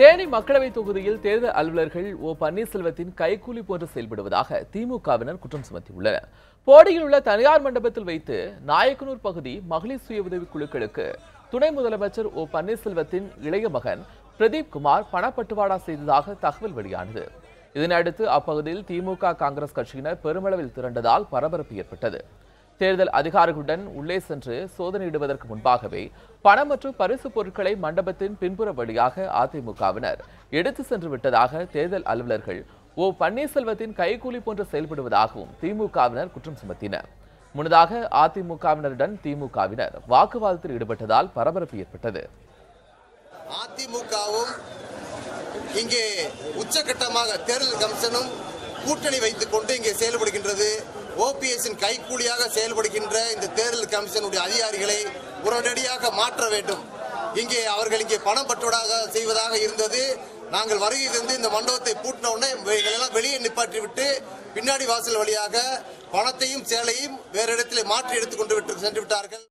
தேனி மக்களவை தொகுதியில் தேர்தல் அலுவலர்கள் ஓ பன்னீர்செல்வத்தின் கைக்கூலி போன்று செயல்படுவதாக திமுகவினர் குற்றம் சுமத்தியுள்ளனர். போடியில் உள்ள தனியார் மண்டபத்தில் வைத்து நாயக்கனூர் பகுதி மகளிர் சுய உதவிக் குழுக்களுக்கு துணை முதலமைச்சர் ஓ பன்னீர்செல்வத்தின் இளைய மகன் பிரதீப் குமார் பணப்பட்டுவாடா செய்ததாக தகவல் வெளியானது. இதனையடுத்து அப்பகுதியில் திமுக காங்கிரஸ் கட்சியினர் பெருமளவில் திரண்டதால் பரபரப்பு ஏற்பட்டது. தேர்தல் அதிகாரிகளுடன் உள்ளே சென்று சோதனையிடுவதற்கு முன்பாகவே பணம் மற்றும் பரிசு பொருட்களை மண்டபத்தின் பின்புற வழியாக அதிமுகவினர் எடுத்து சென்று விட்டதாக தேர்தல் அலுவலர்கள் ஓ பன்னீர்செல்வத்தின் கைகூலி போன்று செயல்படுவதாகவும் திமுகவினர் குற்றம் சுமத்தினர். முன்னதாக அதிமுகவினருடன் திமுகவினர் வாக்குவாதத்தில் ஈடுபட்டதால் பரபரப்பு ஏற்பட்டது. அதிமுகவும் இங்கே உச்சகட்டமாக தேர்தல் கமிஷனும் கூட்டணி வைத்துக் கொண்டு இங்கே செயல்படுகின்றது. ஓபிஎஸ்ஸின் கைக்கூலியாக செயல்படுகின்ற இந்த தேர்தல் கமிஷனுடைய அதிகாரிகளை உடனடியாக மாற்ற வேண்டும். இங்கே அவர்கள் இங்கே பணம் பற்றுவதாக செய்வதாக இருந்தது. நாங்கள் வருகையிலிருந்து இந்த மண்டபத்தை பூட்டின உடனே எல்லாம் வெளியே நிப்பாற்றிவிட்டு பின்னாடி வாசல் வழியாக பணத்தையும் சேலையும் வேறு இடத்திலே மாற்றி எடுத்துக்கொண்டு விட்டு சென்று விட்டார்கள்.